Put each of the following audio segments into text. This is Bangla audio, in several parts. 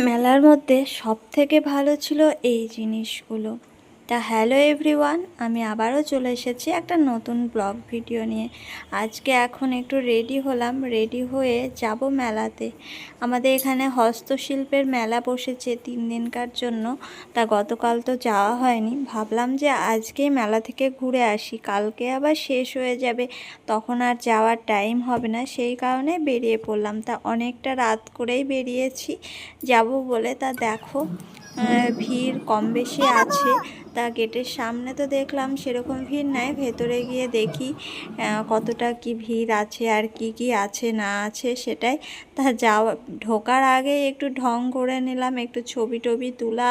মেলার মধ্যে সব থেকে ভালো ছিল এই জিনিসগুলো। তা হ্যালো এভরিওয়ান, আমি আবারও চলে এসেছি একটা নতুন ব্লগ ভিডিও নিয়ে। আজকে এখন একটু রেডি হলাম, রেডি হয়ে যাব মেলাতে। আমাদের এখানে হস্তশিল্পের মেলা বসেছে তিন দিনকার জন্য, তা গতকাল তো যাওয়া হয়নি। ভাবলাম যে আজকেই মেলা থেকে ঘুরে আসি, কালকে আবার শেষ হয়ে যাবে, তখন আর যাওয়ার টাইম হবে না, সেই কারণে বেরিয়ে পড়লাম। তা অনেকটা রাত করেই বেরিয়েছি, যাব বলে। তা দেখো ভিড় কম বেশি আছে। তা গেটের সামনে তো দেখলাম সেরকম ভিড় নাই, ভেতরে গিয়ে দেখি কতটা কি ভিড় আছে আর কি কি আছে, না আছে সেটাই। তা যাওয়া, ঢোকার আগে একটু ঢং করে নিলাম, একটু ছবি টবি তোলা,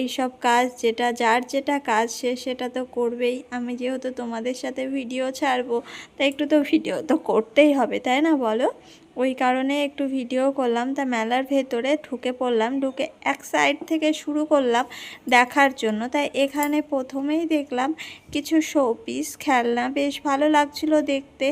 এইসব কাজ, যেটা যার যেটা কাজ সে সেটা তো করবেই। আমি যেহেতু তোমাদের সাথে ভিডিও ছাড়বো, তা একটু তো ভিডিও তো করতেই হবে, তাই না বলো? ওই কারণে একটু ভিডিও করলাম। তা মেলার ভেতরে ঢুকে পড়লাম, ঢুকে এক সাইড থেকে শুরু করলাম দেখার জন্য। তাই এখানে প্রথমেই দেখলাম কিছু শো পিস খেলনা, বেশ ভালো লাগছিল দেখতে।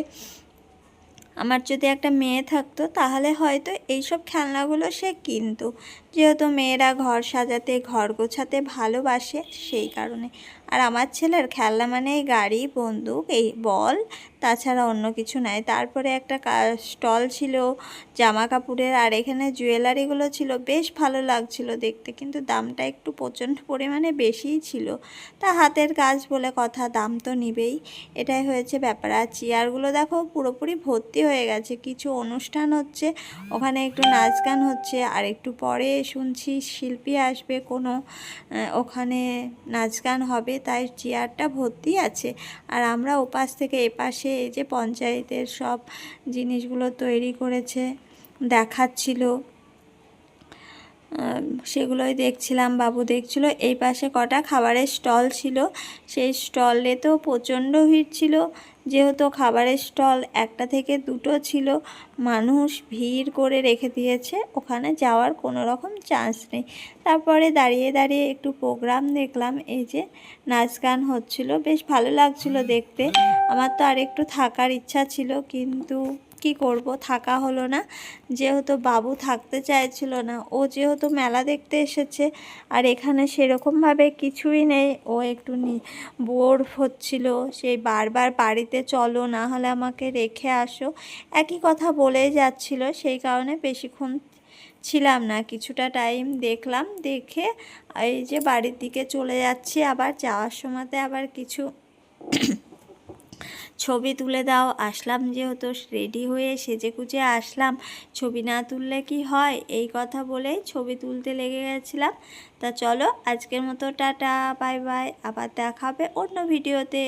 আমার যদি একটা মেয়ে থাকতো, তাহলে হয়তো এইসব খেলনাগুলো সে কিনতো। যেহেতু মেয়েরা ঘর সাজাতে, ঘর গোছাতে ভালোবাসে সেই কারণে। আর আমার ছেলের খেলনা মানেই গাড়ি, বন্দুক, এই বল, তাছাড়া অন্য কিছু নাই। তারপরে একটা স্টল ছিল জামা কাপড়ের আর এখানে জুয়েলারিগুলো ছিল, বেশ ভালো লাগছিল দেখতে, কিন্তু দামটা একটু প্রচণ্ড পরিমাণে বেশিই ছিল। তা হাতের কাজ বলে কথা, দাম তো নিবেই। এটাই হয়েছে ব্যাপার। আর চেয়ারগুলো দেখো, পুরোপুরি ভর্তি হয়ে গেছে। কিছু অনুষ্ঠান হচ্ছে, ওখানে একটু নাচ গান হচ্ছে, আর একটু পরে শুনছি শিল্পী আসবে, কোনো ওখানে নাচ গান হবে, তাই চেয়ারটা ভর্তি আছে। আর আমরা ওপাশ থেকে এপাশে এই যে পঞ্চায়েতের সব জিনিসগুলো তৈরি করেছে, দেখাচ্ছিল। সেগুলোই দেখছিলাম, বাবু দেখছিল। এই পাশে কটা খাবারের স্টল ছিল। সেই স্টলে তো প্রচণ্ড ভিড় ছিল। যেহেতু খাবারের স্টল একটা থেকে দুটো ছিল, মানুষ ভিড় করে রেখে দিয়েছে। ওখানে যাওয়ার কোনো রকম চান্স নেই। তারপরে দাঁড়িয়ে দাঁড়িয়ে একটু প্রোগ্রাম দেখলাম। এই যে নাচ গান হচ্ছিল। বেশ ভালো লাগছিল দেখতে। আমার তো আর একটু থাকার ইচ্ছা ছিল, কিন্তু কি করব? থাকা হলো না। যেহেতু বাবু থাকতে চাইছিল না, ও যেহেতু মেলা দেখতে এসেছে, আর এখানে সেরকমভাবে কিছুই নেই, ও একটু বোর হচ্ছিল সেই বারবার বাড়িতে চলো, না হলে আমাকে রেখে আসো। একই কথা বলেই যাচ্ছিল, সেই কারণে বেশিক্ষণ ছিলাম না, কিছুটা টাইম দেখলাম, দেখে এই যে বাড়ির দিকে চলে যাচ্ছি, আবার যাওয়ার সময়তে আবার কিছু ছবি তুলে দাও। আসলাম যেহেতু রেডি হয়ে সেজে কুচে আসলাম। ছবি না তুললে কি হয়? এই কথা বলে ছবি তুলতে লেগে গেছিলাম। তা চলো আজকের মতো টাটা, বাই বাই। আবার দেখাবে অন্য ভিডিওতে